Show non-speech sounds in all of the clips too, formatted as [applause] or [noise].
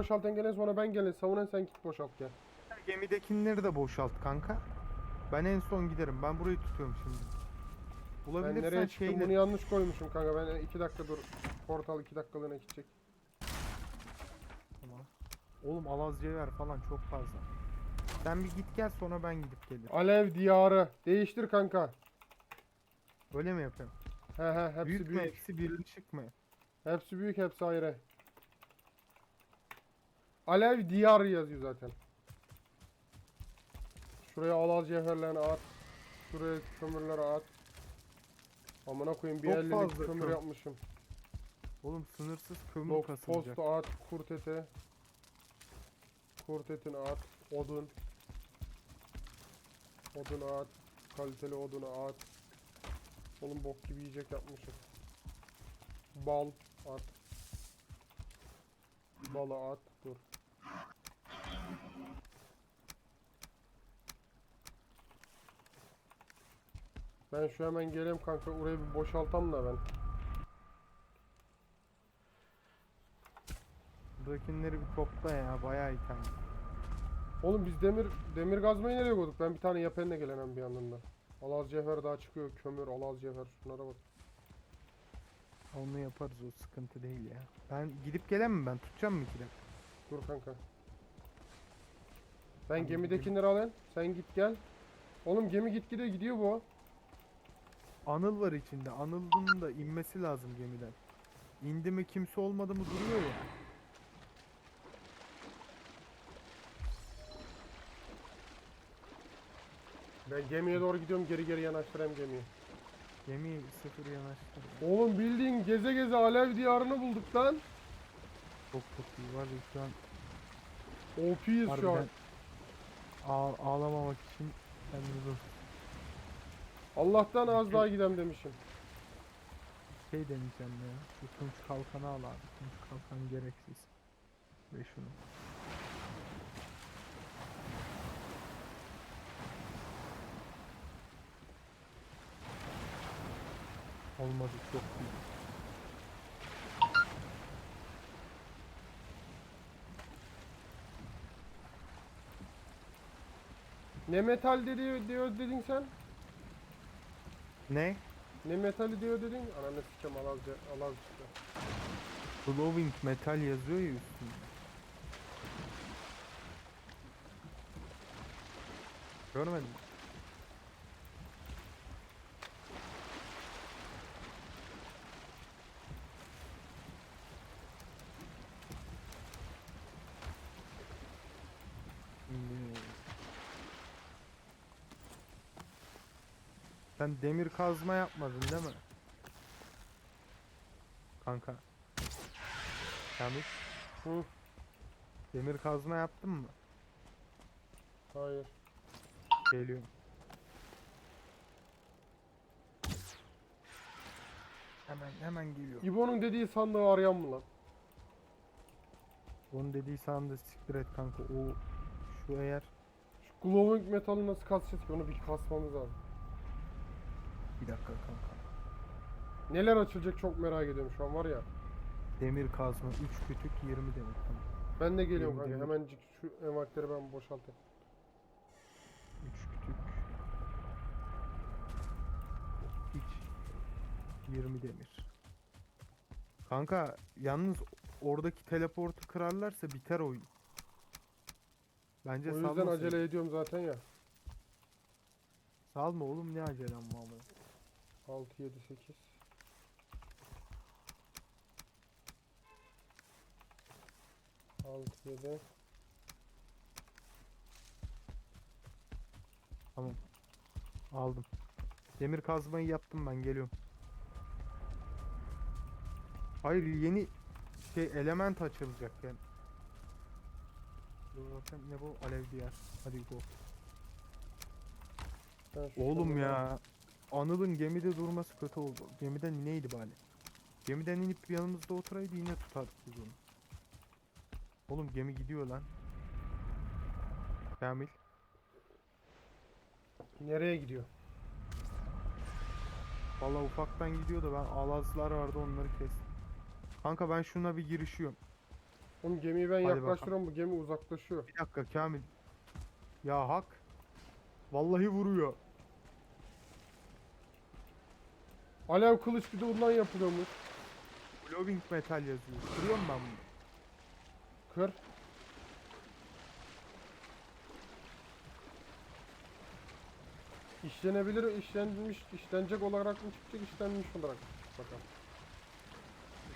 boşalt engelen sonra ben gelin. Savunan sen git boşalt gel. Gemidekileri de boşalt kanka. Ben en son giderim. Ben burayı tutuyorum şimdi. Ben Bulabilirsen nereye çıktım şeyle... bunu yanlış koymuşum kanka. Ben 2 dakika dur. Portal 2 dakikalığına gidecek. Tamam. Oğlum Alaz Cevher falan çok fazla. Sen bir git gel sonra ben gidip gelirim. Alev diyarı. Değiştir kanka. Öyle mi yapayım? He he hepsi büyük, büyük. mü hepsi birleşik mi? Hepsi büyük hepsi ayrı. Alev diyarı yazıyor zaten. Şuraya alal cevherlerini at. Şuraya kömürleri at. Amına koyayım bir Çok fazla kömür kömür. yapmışım. Oğlum sınırsız kömür Lok kasılacak. posta at, kurt eti. Kurt etini at, odun. Odun at, kaliteli odunu at. Oğlum bok gibi yiyecek yapmışım. Bal at. Balı at. Ben şu hemen geleyim kanka, orayı bir boşaltam da ben. Buradakileri bir topla ya bayağı item. Oğlum biz demir demir gazmayı nereye koyduk? Ben bir tane yapenle gelenem bir yandan da. Alaz cevher daha çıkıyor. Kömür, alaz cevher. Şunlara bak. Onu yaparız o sıkıntı değil ya. Ben gidip gelen mi ben? Tutacağım mı ikide? Dur kanka. Ben Tamam, gemidekileri alayım. Sen git gel. Oğlum gemi git gide gidiyor bu. Anıl var içinde. Anıl'ın da inmesi lazım gemiden. İndi mi kimse olmadı mı duruyor ya. Ben gemiye doğru gidiyorum. Geri geri yanaştırayım gemiyi. Gemi sıfır yanaştı. Oğlum bildiğin geze geze alev diyarını bulduk lan. Çok çok iyi var ya şu an. OP'yiz şu an. Ağ- ağlamamak için kendimi dur. Allah'tan az daha gidem demişim. Şey deneyeceğim ya. Şu tunç kalkanı al abi. Tunç kalkan gereksiz. Ve şunu. Olmadı çok iyi. Ne metal dedi diyor dedin sen? Ne? Ne metali diyor dedin? Ananı sikeyim alaz, ce- alaz çıktı. Glowing metal yazıyor ya üstünde. Görmedin mi? Şimdi- Sen demir kazma yapmadın değil mi? Kanka. Kamil. Hı. Demir kazma yaptın mı? Hayır. Geliyorum. Hemen hemen geliyor. İbo'nun dediği sandığı arayan mı lan? Onu dediği sandı siktir et kanka. O şu eğer Şu glowing metali nasıl kasacağız ki? Onu bir kasmamız lazım. Bir dakika kanka. Neler açılacak çok merak ediyorum şu an var ya. Demir kazma 3 kütük 20 demir kanka. Ben de geliyorum kanka. ederim. Hemencik şu envanteri ben boşaltayım. 3 kütük. Hiç 20 demir. Kanka yalnız oradaki teleportu kırarlarsa biter oyun. Bence O yüzden salmasın. acele ediyorum zaten ya. Salma oğlum ne acelem var. 6, 7, 8. Altı, yedi. Aldım. Demir kazmayı yaptım ben geliyorum. Hayır yeni şey element açılacak yani. Dur bakayım ne bu alev diyar. Hadi go. Ben şu Oğlum ya. Anıl'ın gemide durması kötü oldu. Gemiden ineydi bari. Gemiden inip yanımızda oturaydı yine tutardık biz onu. Oğlum gemi gidiyor lan. Kamil. Nereye gidiyor? Valla ufaktan gidiyor da ben alazlar vardı onları kestim. Kanka ben şuna bir girişiyorum. Oğlum gemiyi ben Hadi yaklaştırıyorum bu gemi uzaklaşıyor. Bir dakika Kamil. Ya hak. Vallahi vuruyor. Alev kılıç bir de bundan yapılıyormuş. Glowing metal yazıyor. Kırıyorum ben bunu. Kır. İşlenebilir, işlenmiş, işlenecek olarak mı çıkacak, işlenmiş olarak mı çıkacak bakalım.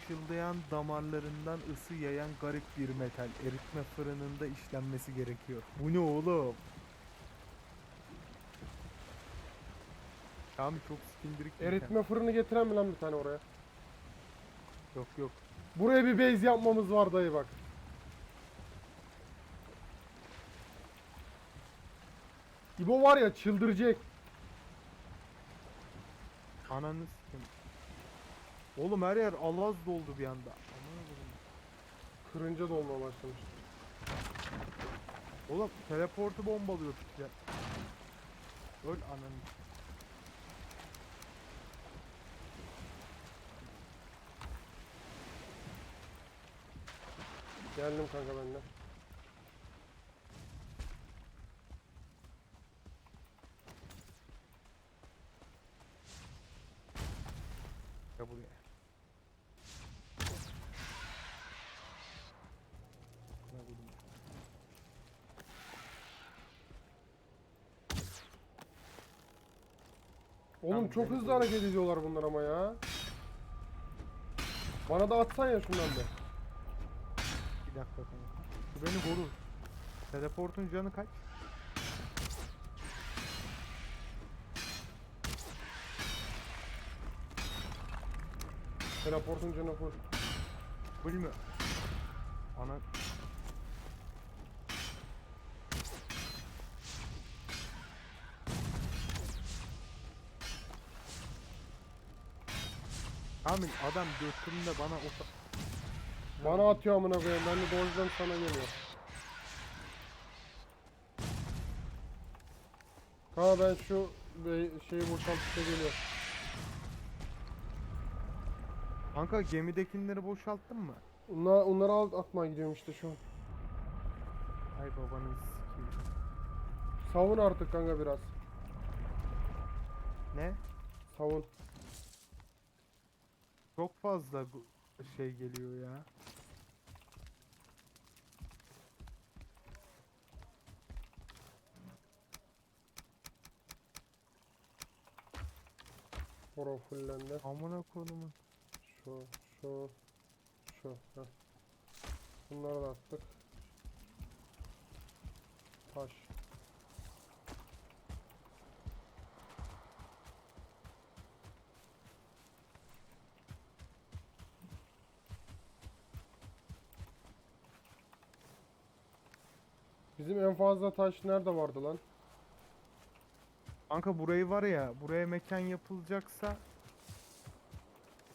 Işıldayan damarlarından ısı yayan garip bir metal. Eritme fırınında işlenmesi gerekiyor. Bu ne oğlum? Kamil çok skindirik bir Eritme fırını getiren mi lan bir tane oraya? Yok yok. Buraya bir base yapmamız var dayı bak. İbo var ya çıldıracak. Ananı sikim. Oğlum her yer alaz doldu bir anda. Kırınca da olmaya başlamış. Oğlum teleportu bombalıyor piçler. Öl ananı. Geldim kanka ben de. Ya buraya. Oğlum çok hızlı hareket ediyorlar bunlar ama ya. Bana da atsan ya şundan da. Kanka. Şu beni korur. Teleportun canı kaç? Teleportun canı full. Full mü? Ana Kamil adam götümde bana o Bana atıyor amına koyayım. Ben de doğrudan sana geliyor. Ha ben şu şeyi boşaltıp da geliyor. Kanka gemidekileri boşalttın mı? Onlar, onları al atmaya gidiyorum işte şu an. Ay babanın sikiyim. Savun artık kanka biraz. Ne? Savun. Çok fazla şey geliyor ya. Horo fullendi. Amına kodumun. Şu, şu, şu. Heh. Bunları da attık. Taş. Bizim en fazla taş nerede vardı lan? Kanka burayı var ya, buraya mekan yapılacaksa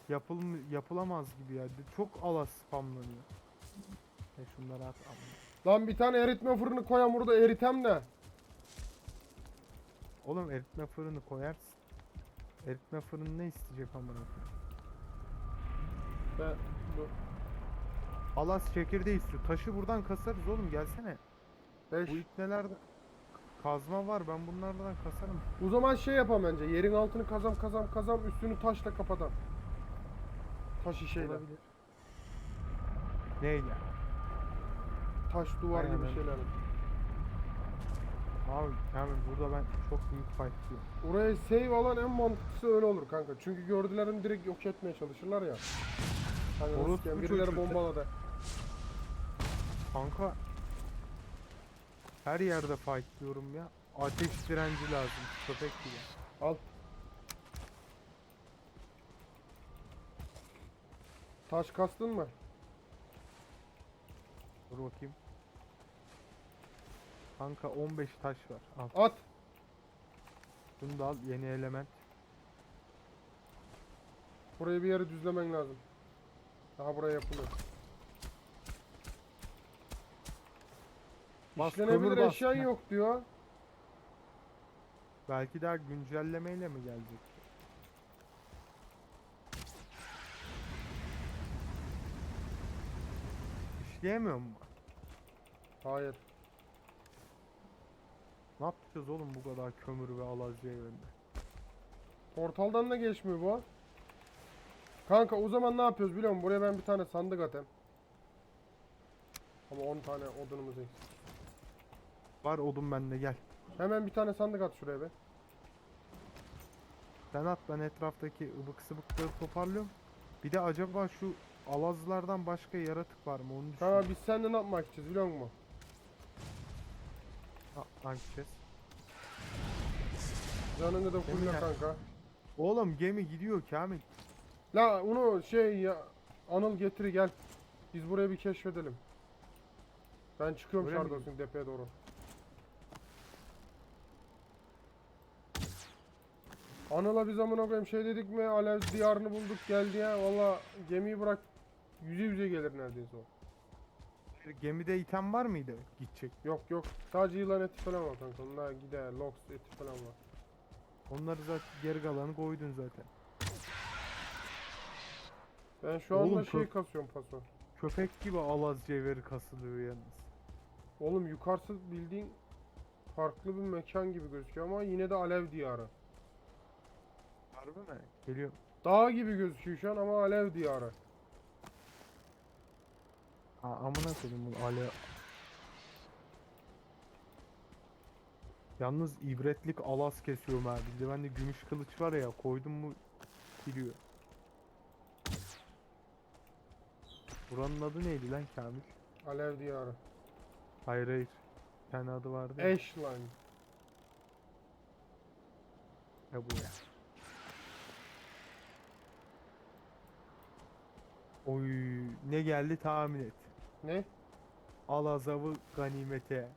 yapıl yapılamaz gibi ya. Çok alas spamlanıyor. E şunları at. Lan bir tane eritme fırını koyam burada eritem de. Oğlum eritme fırını koyarsın. Eritme fırını ne isteyecek amına koyayım? Ben, bu, Alas çekirdeği istiyor. Taşı buradan kasarız oğlum gelsene. beş. Bu ipnelerde kazma var ben bunlardan kasarım. O zaman şey yapam bence. Yerin altını kazam kazam kazam üstünü taşla kapatam. Taş işeyle. Olabilir. Neyle? Taş duvar gibi Aynen. şeyler. Abi Kamil burada ben çok büyük fight diyorum. Oraya save alan en mantıklısı öyle olur kanka. Çünkü gördülerini direkt yok etmeye çalışırlar ya. Hani Orospu birileri çocuğu. bombaladı. Kanka her yerde fight diyorum ya. Ateş direnci lazım. Köpek gibi. Al. Taş kastın mı? Dur bakayım. Kanka 15 taş var. Al. At. Bunu da al. Yeni element. Burayı bir yere düzlemen lazım. Daha buraya yapılıyor. İşlenebilir kömür bas. eşyan Heh. yok diyor. Belki daha güncellemeyle mi gelecek? işleyemiyor mu? Hayır. Ne yapacağız oğlum bu kadar kömür ve alazya evinde? Portaldan da geçmiyor bu. Kanka o zaman ne yapıyoruz biliyor musun? Buraya ben bir tane sandık atayım. Ama 10 tane odunumuz eksik. Var odun bende gel. Hemen bir tane sandık at şuraya be. Sen at ben etraftaki ıbık sıvıkları toparlıyorum. Bir de acaba şu alazlardan başka yaratık var mı onu düşün. Tamam biz seninle ne yapmak istiyoruz biliyor musun? Ha, chest? Canını da fulle Emin- kanka. Oğlum gemi gidiyor Kamil. La onu şey ya Anıl getir gel. Biz burayı bir keşfedelim. Ben çıkıyorum Öyle mi Şardos'un tepeye doğru. Anıl'a biz amına koyayım şey dedik mi Alev diyarını bulduk geldi ya valla gemiyi bırak yüze yüze gelir neredeyse o. Gemide item var mıydı gidecek? Yok yok sadece yılan eti falan var kanka onlar gider lox eti falan var. Onları zaten geri kalanı koydun zaten. Ben şu anda Oğlum, şey kö- kasıyorum paso. Köpek gibi alaz cevheri kasılıyor yalnız. Oğlum yukarısı bildiğin farklı bir mekan gibi gözüküyor ama yine de alev diyarı. Harbi mi? Geliyor. Dağ gibi gözüküyor şu an ama alev diyarı. Ha, amına koydum bunu ale. Yalnız ibretlik alas kesiyorum ha. Bizde bende gümüş kılıç var ya koydum mu gidiyor. Buranın adı neydi lan Kamil? Alev diyarı. Hayır hayır. Bir tane adı vardı. ya. Ashline. Ya bu ya. Oy ne geldi tahmin et. Ne? Al azabı ganimete.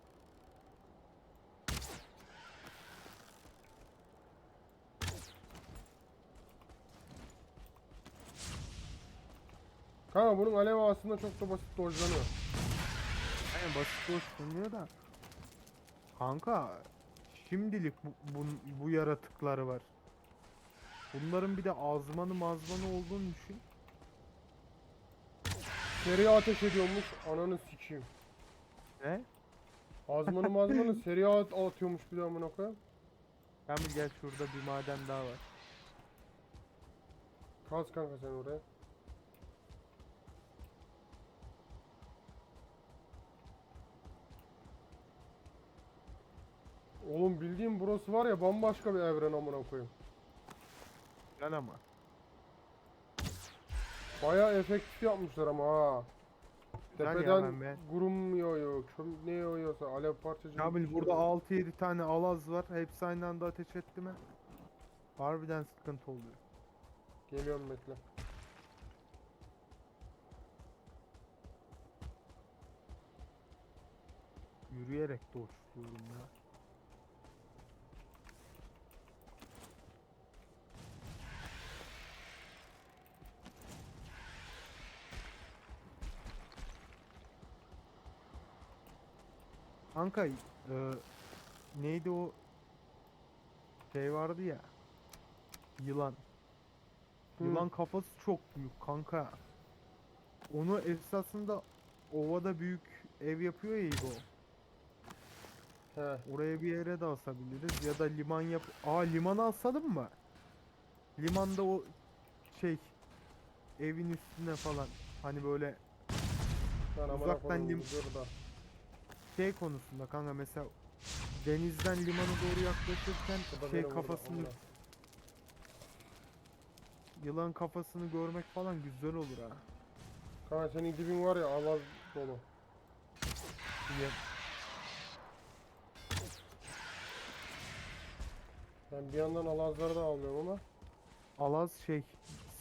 Kanka bunun alev aslında çok da basit dojlanıyor. Aynen basit boş bulunuyor da. Kanka şimdilik bu, bu, bu yaratıkları var. Bunların bir de azmanı mazmanı olduğunu düşün. Seri ateş ediyormuş. Ananı sikeyim. Ne? Azmanı mazmanı [laughs] seri at atıyormuş bir de amına koyayım. Kamil gel şurada bir maden daha var. Kaz kanka sen oraya. Oğlum bildiğim burası var ya bambaşka bir evren amına koyayım. Gel ama. Bayağı efektif yapmışlar ama ha. Güzel ya, Tepeden ben be- gurum yağıyor, köm ne yağıyorsa alev parçacığı. Kamil burada yağıyor. 6-7 tane alaz var. Hepsi aynı anda ateş etti mi? Harbiden sıkıntı oluyor. Geliyorum bekle. Yürüyerek doşluyorum ya. Kanka e, neydi o şey vardı ya yılan Hı. yılan kafası çok büyük kanka onu esasında ovada büyük ev yapıyor ya İbo He. Oraya bir yere de asabiliriz ya da liman yap. Aa limanı asalım mı? Limanda o şey evin üstüne falan hani böyle amına Uzaktan lim- da. Şey konusunda kanka mesela denizden limana doğru yaklaşırken da şey vurdu, kafasını yılan kafasını görmek falan güzel olur ha. Kanka senin dibin var ya avaz dolu. Ya, Ben bir yandan alazları da almıyorum ama. alaz şey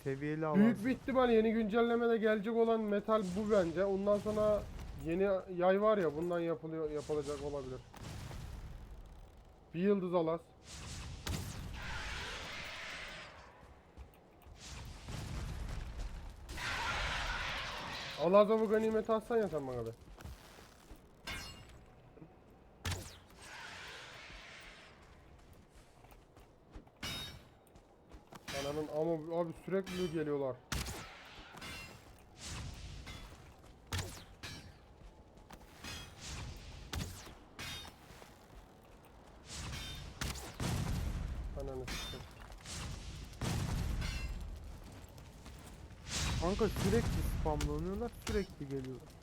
seviyeli alaz. Büyük bir ihtimal yeni güncellemede gelecek olan metal bu bence. Ondan sonra yeni yay var ya bundan yapılıyor yapılacak olabilir. Bir yıldız alaz. Alaz'a bu ganimeti atsan ya sen bana be. Ananın ama abi sürekli geliyorlar. Kanka sürekli spamlanıyorlar sürekli geliyorlar.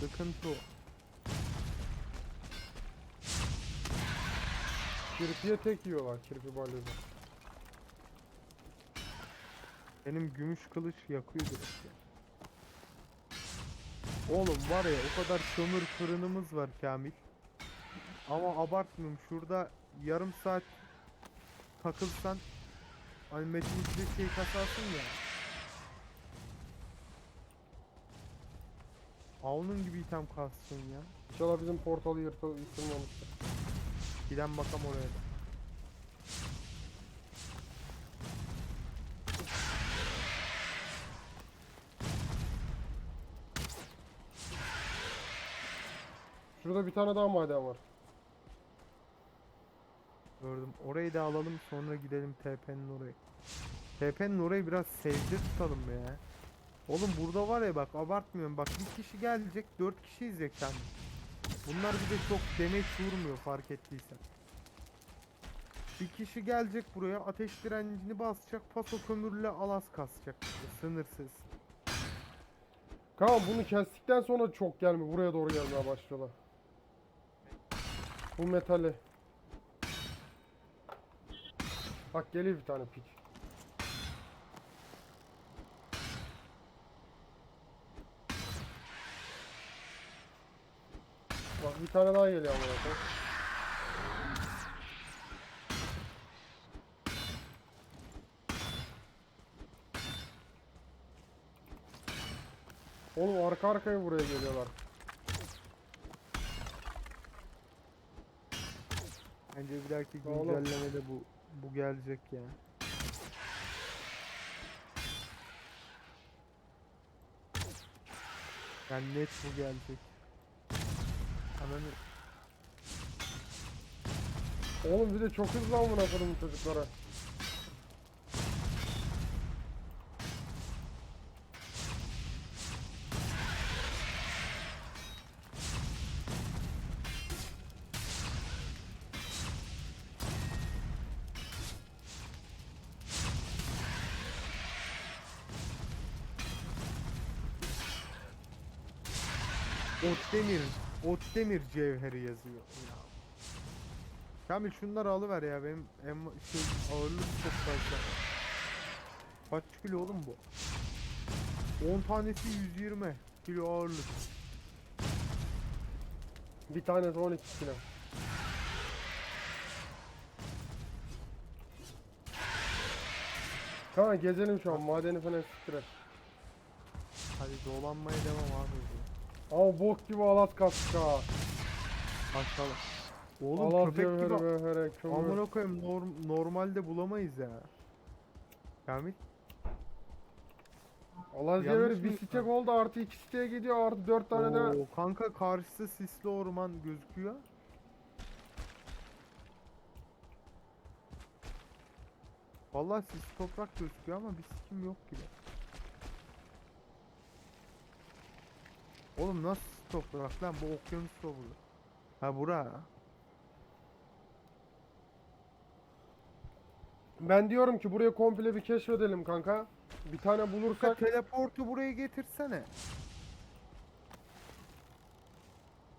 Sıkıntı o. Kirpiye tek yiyorlar kirpi balyozu. Benim gümüş kılıç yakıyor direkt ya. Oğlum var ya o kadar kömür fırınımız var Kamil. Ama abartmıyorum şurada yarım saat takılsan hani Metin şey kasarsın ya. Avunun gibi item kassın ya. İnşallah bizim portalı yırtıl yırtılmamıştır. Giden bakam oraya da. Şurada bir tane daha maden var. Gördüm. Orayı da alalım sonra gidelim TP'nin oraya. TP'nin orayı biraz sevdir tutalım ya. Oğlum burada var ya bak abartmıyorum bak bir kişi gelecek dört kişi izleyecek. Bunlar bir de çok demek vurmuyor fark ettiysen. Bir kişi gelecek buraya ateş direncini basacak paso kömürle alas kasacak sınırsız. Kaan bunu kestikten sonra çok gelme buraya doğru gelmeye başlıyorlar. Bu metali. Bak geliyor bir tane pik. Bir tane daha geliyor ama zaten. Oğlum arka arkaya buraya geliyorlar. Bence bir dahaki Oğlum. güncellemede bu bu gelecek ya. Yani net bu gelecek. Ananı Oğlum bir de çok hızlı amına bu çocuklara. Otdemir, Otdemir cevheri yazıyor. Ya. Kamil şunları alıver ya benim em şey ağırlık çok fazla. Kaç kilo oğlum bu? 10 tanesi 120 kilo ağırlık. Bir tanesi 12 kilo. Kanka gezelim şu an madeni falan siktir. Hadi dolanmaya devam abi. Ama bok gibi alat kastık ha. Oğlum alat köpek gibi vehre kömür. amına koyayım norm- normalde bulamayız ya. Kamil Allah Yanlış cevheri bir mı? stek oldu artı iki siteye gidiyor artı dört tane de Oo, kanka karşısı sisli orman gözüküyor. Vallahi sisli toprak gözüküyor ama bir sikim yok gibi. Oğlum nasıl toprak lan bu okyanus burada. Ha bura. Ben diyorum ki buraya komple bir keşfedelim kanka. Bir tane bulursak teleportu buraya getirsene.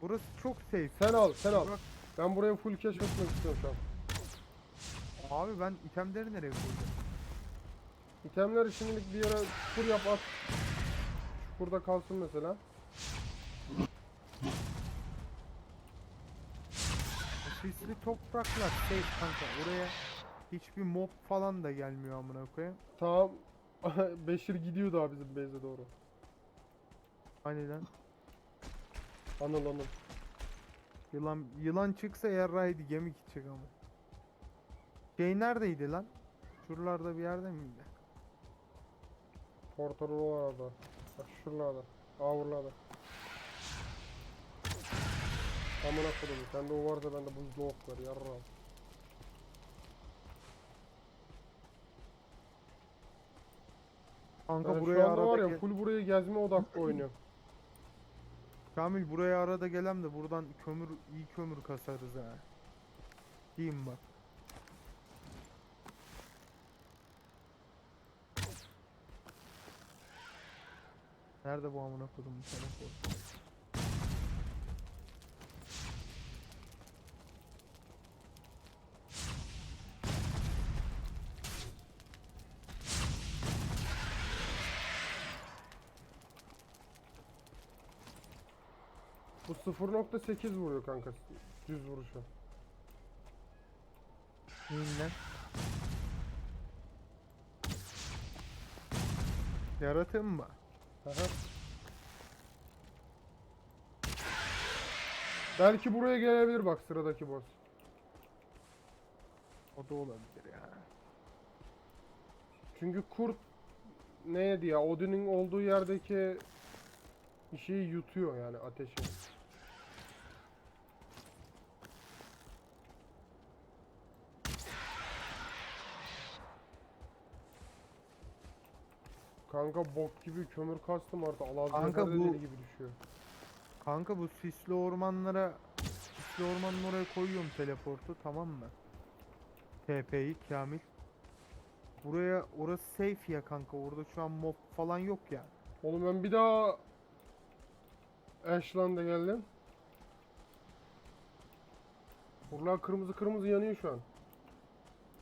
Burası çok safe. sen al sen al. Ben burayı full keşfetmek istiyorum şu an. Abi ben itemleri nereye koyacağım? İtemleri şimdilik bir yere kur yap at. Burada kalsın mesela. Sisli topraklar safe kanka. Oraya hiçbir mob falan da gelmiyor amına koyayım. Tamam. [laughs] Beşir gidiyor daha bizim base'e doğru. Hani lan Anıl anıl. yılan yılan çıksa yarraydı gemi gidecek ama. Şey neredeydi lan? Şuralarda bir yerde miydi? Portal oralarda. Bak şuralarda. Avurlarda. Amına koydum. Sende o varsa bende buzlu ok var. Yarra. Kanka Ben şu buraya anda arada var ya gel- full burayı gezme odaklı oynuyorum. [laughs] Kamil buraya arada gelem de buradan kömür iyi kömür kasarız ha. Diyeyim bak. Nerede bu amına kodum telefon? Bu 0.8 vuruyor kanka. Düz vuruşu. Neyin lan? Yaratığım mı? Aha. Belki buraya gelebilir bak sıradaki boss. O da olabilir ya. Çünkü kurt neydi ya? Odin'in olduğu yerdeki bir şeyi yutuyor yani ateşi. Kanka bok gibi kömür kastım artık. Allah Kanka bu... gibi düşüyor. Kanka bu sisli ormanlara sisli ormanın oraya koyuyorum teleportu tamam mı? TP'yi Kamil. Buraya orası safe ya kanka orada şu an mob falan yok ya. Oğlum ben bir daha Ashland'a geldim. Buralar kırmızı kırmızı yanıyor şu an.